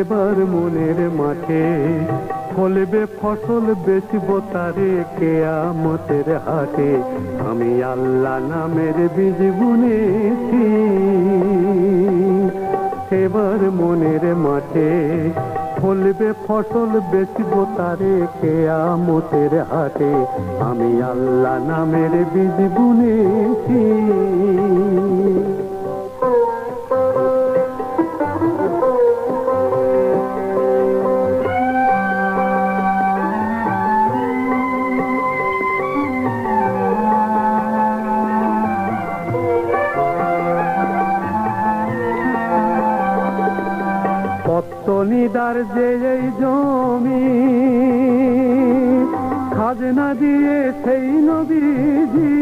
এবার মনের মাঠে ফলবে ফসল, বেচব তারে কেয়ামতের হাটে। আমি আল্লাহ নামের বীজ বুনেছি। এবার মনের মাঠে ফলবে ফসল, বেচব তারে কেয়ামতের হাটে। আমি আল্লাহ নামের বীজ বুনেছি। পত্তনিদার যে এই জমি, খাজনা দিয়ে সেই নবীজি।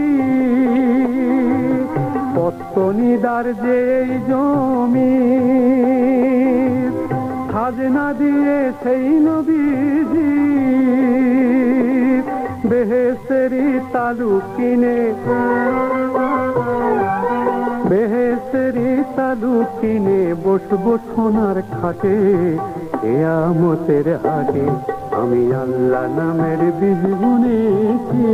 পত্তনিদার যে এই জমি, খাজনা দিয়ে সেই নবীজি। বেহেসেরি তালু কিনে কিনে বসবো সোনার খাটে। কেয়ামতের হাটে আমি আল্লাহ নামের বীজ বুনেছি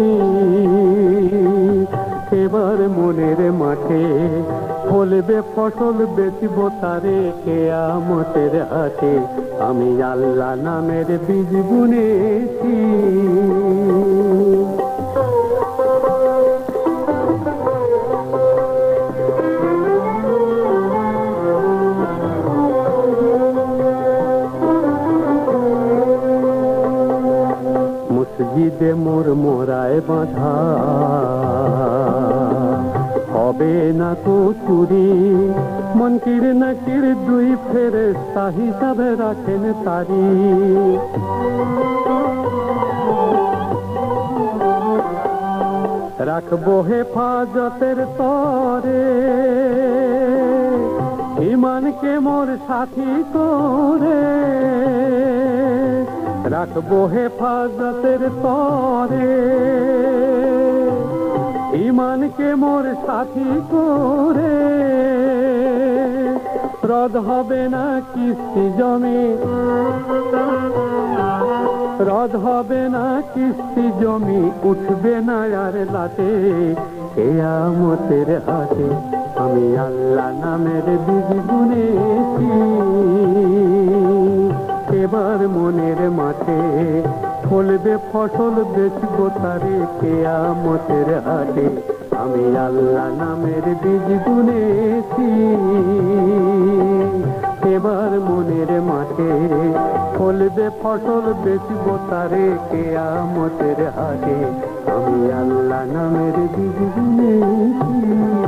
এবার মনের মাঠে ফলবে, ফসল বেচব তারে। কেয়ামতের হাটে আমি আল্লাহ নামের বীজ বুনেছি মসজিদে মোর মোরায় বাঁধা। হবে না তো চুরি মনকির নাকির দুই ফেরেস্তা হিসাবে রাখেন তারি। রাখব হেফাজতের তরে ইমানকে মোর সাথী করে। রাখব হেফাজতের তরে। ইমানকে মোর সাথী করে। রদ হবে না কিস্তি জমি। রদ হবে না কিস্তি জমি, উঠবে না আর লাটে। কেয়ামতের হাটে আমি আল্লাহ নামের বীজ বুনেছি এবার মনের মাঠে। ফলবে ফসল, বেচবো তারে কেয়ামতের হাটে। আমি আল্লাহ নামের বীজ বুনেছি। এবার মনের মাঠে ফলবে ফসল, বেচবো তারে কেয়ামতের হাটে। আমি আল্লাহ নামের বীজ বুনেছি।